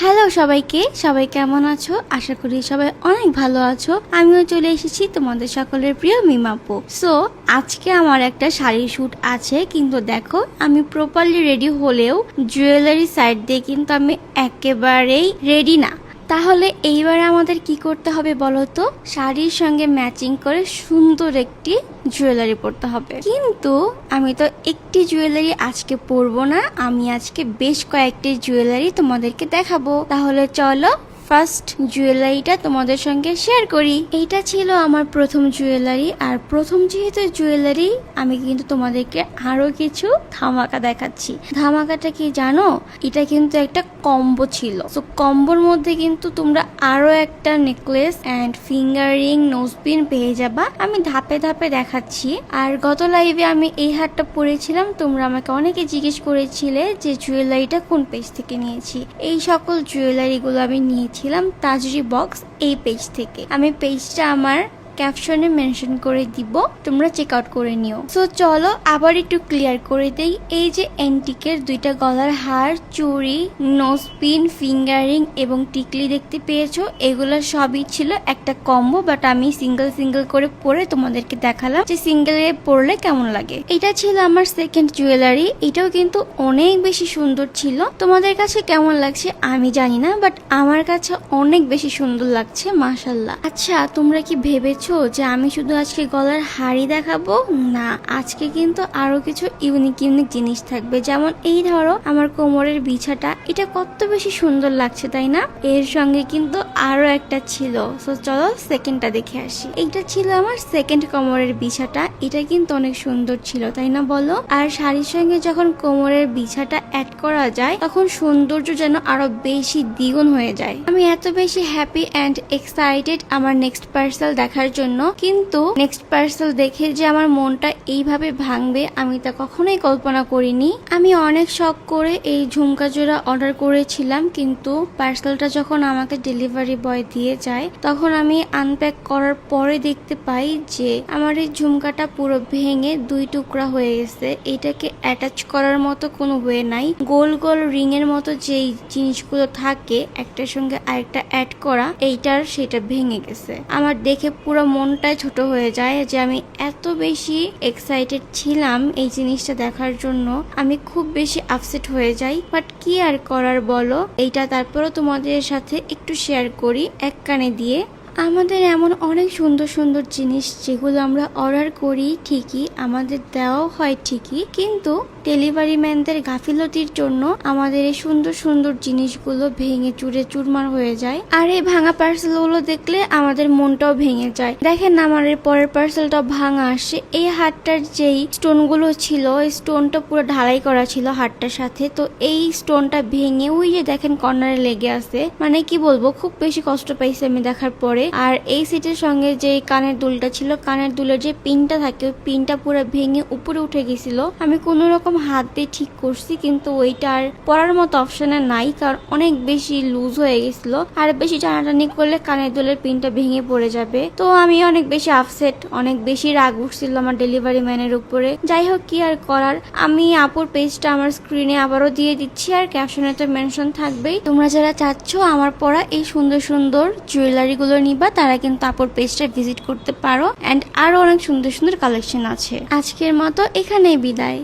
Hello সবাইকে, সবাই কেমন আছো? আশা করি সবাই অনেক ভালো আছো। আমিও চলে এসেছি তোমাদের সকলের প্রিয় মিমাপু। সো আজকে আমার একটা শাড়ি শ্যুট আছে, কিন্তু দেখো, আমি প্রপারলি রেডি হলেও জুয়েলারি সাইড দিয়ে কিন্তু আমি একেবারেই রেডি না। তাহলে এইবার আমাদের কি করতে হবে বলতো শাড়ির সঙ্গে ম্যাচিং করে সুন্দর একটি জুয়েলারি পরতে হবে। কিন্তু আমি তো একটি জুয়েলারি আজকে পরবো না, আমি আজকে বেশ কয়েকটি জুয়েলারি তোমাদেরকে দেখাবো। তাহলে চলো ফার্স্ট জুয়েলারিটা তোমাদের সঙ্গে শেয়ার করি। এইটা ছিল আমার প্রথম জুয়েলারি, আর প্রথম যেহেতু জুয়েলারি, আমি কিন্তু তোমাদেরকে আরও কিছু ধামাকা দেখাচ্ছি। ধামাকাটা কি জানো? এটা কিন্তু একটা কম্বো ছিল। তো কম্বোর মধ্যে কিন্তু তোমরা আরও একটা necklace and finger ring nose pin পেয়ে যাবা। আমি ধাপে ধাপে দেখাচ্ছি। আর গত লাইভে আমি এই হারটা পরেছিলাম। তোমরা আমাকে অনেকে জিজ্ঞেস করেছিলে যে জুয়েলারিটা কোন পেজ থেকে নিয়েছি। এই সকল জুয়েলারিগুলো আমি নিয়েছিলাম তাজরি বক্স এই পেজ থেকে। আমি পেজটা আমার ক্যাপশনে মেনশন করে দিব, তোমরা চেক আউট করে নিও। সো চলো আবার একটু ক্লিয়ার করে দেই, এই যে এন্টিকের দুইটা গলার হার, চুড়ি নোজপিন ফিঙ্গারিং এবং টিকলি দেখতে পেয়েছ, এগুলো সবই ছিল একটা কম্বো, বাট আমি সিঙ্গেল সিঙ্গেল করে পরে তোমাদেরকে দেখালাম যে সিঙ্গেলে পরলে কেমন লাগে। এটা ছিল আমার সেকেন্ড জুয়েলারি এটাও কিন্তু অনেক বেশি সুন্দর ছিল। তোমাদের কাছে কেমন লাগছে আমি জানি না, বাট আমার কাছে অনেক বেশি সুন্দর লাগছে মাশাল্লাহ আচ্ছা তোমরা কি ভেবেছো যে আমি শুধু আজকে গলার হাড়ি দেখাবো? না, আজকে কিন্তু আরও কিছু ইউনিক ইউনিক জিনিস থাকবে। যেমন এই ধরো, আমার কোমরের বিছাটা। এটা কত বেশি সুন্দর লাগছে, তাই না? এর সঙ্গে কিন্তু আরও একটা ছিল। তো চলো সেকেন্ডটা দেখে আসি। এইটা ছিল আমার সেকেন্ড কোমরের বিছাটা। এটা কিন্তু অনেক সুন্দর ছিল, তাই না বলো? আর শাড়ির সঙ্গে যখন কোমরের বিছাটা অ্যাড করা যায়, তখন সৌন্দর্য যেন আরও বেশি দ্বিগুণ হয়ে যায়। আমি এত বেশি হ্যাপি অ্যান্ড এক্সাইটেড আমার নেক্সট পার্সেল দেখার জন্য। কিন্তু নেক্সট পার্সেল দেখে যে আমার মনটা এইভাবে ভাঙবে, আমি তা কখনোই কল্পনা করিনি। আমি অনেক শখ করে এই ঝুমকা জোড়া অর্ডার করেছিলাম, কিন্তু পার্সেলটা যখন আমাকে ডেলিভারি বয় দিয়ে যায়, তখন আমি আনপ্যাক করার পরে দেখতে পাই যে আমার এই ঝুমকাটা পুরো ভেঙে দুই টুকরা হয়ে গেছে। এটাকে অ্যাটাচ করার মতো কোনো ওয়ে নাই। গোল গোল রিং এর মতো যেই জিনিসগুলো থাকে, একটার সঙ্গে আরেকটা অ্যাড করা, এইটার সেটা ভেঙে গেছে। আমার দেখে পুরো মনটাই ছোট হয়ে যায় যে আমি এত বেশি এক্সাইটেড ছিলাম এই জিনিসটা দেখার জন্য। আমি খুব বেশি আপসেট হয়ে যাই। বাট কি আর করার বলো? এইটা তারপরও তোমাদের সাথে একটু শেয়ার করি এক কানে দিয়ে। আমাদের এমন অনেক সুন্দর সুন্দর জিনিস যেগুলো আমরা অর্ডার করি ঠিকই, আমাদের দেওয়াও হয় ঠিকই, কিন্তু ডেলিভারি ম্যানদের গাফিলতির জন্য আমাদের এই সুন্দর সুন্দর জিনিসগুলো ভেঙে চুরে চুরমার হয়ে যায়। আর এই ভাঙা পার্সেলগুলো দেখলে আমাদের মনটাও ভেঙে যায়। দেখেন আমার এর পরের পার্সেলটা ভাঙা আসে এই হাটটার যেই স্টোনগুলো ছিল, এই স্টোনটা পুরো ঢালাই করা ছিল হাটটার সাথে। তো এই স্টোনটা ভেঙে ওই যে দেখেন কর্নারে লেগে আছে। মানে কি বলব, খুব বেশি কষ্ট পাইছি আমি দেখার পরে। আর এই সিটের সঙ্গে যে কানের দুলটা ছিল, কানের দুলের যে পিনটা থাকে, ওই পিনটা পুরো ভেঙে উপরে উঠে গেছিল। আমি কোনো রকম হাত দিয়ে ঠিক করছি, কিন্তু ওইটার পরার মতো অপশনে নাই, কারণ অনেক বেশি লুজ হয়ে গেছিল। আর বেশি টানাটানি করলে কানের দুলের পিনটা ভেঙে পড়ে যাবে। তো আমি অনেক বেশি আপসেট অনেক বেশি রাগ উঠছিল আমার ডেলিভারি ম্যানের উপরে। যাই হোক, কি আর করার? আমি আপুর পেজটা আমার স্ক্রিনে আবারও দিয়ে দিচ্ছি, আর ক্যাপশনে তো মেনশন থাকবেই। তোমরা যারা চাচ্ছ আমার পরা এই সুন্দর সুন্দর জুয়েলারি গুলো নিবা, তারা কিন্তু আপুর পেজটা ভিজিট করতে পারো। অ্যান্ড আরও অনেক সুন্দর সুন্দর কালেকশন আছে। আজকের মতো এখানেই বিদায়।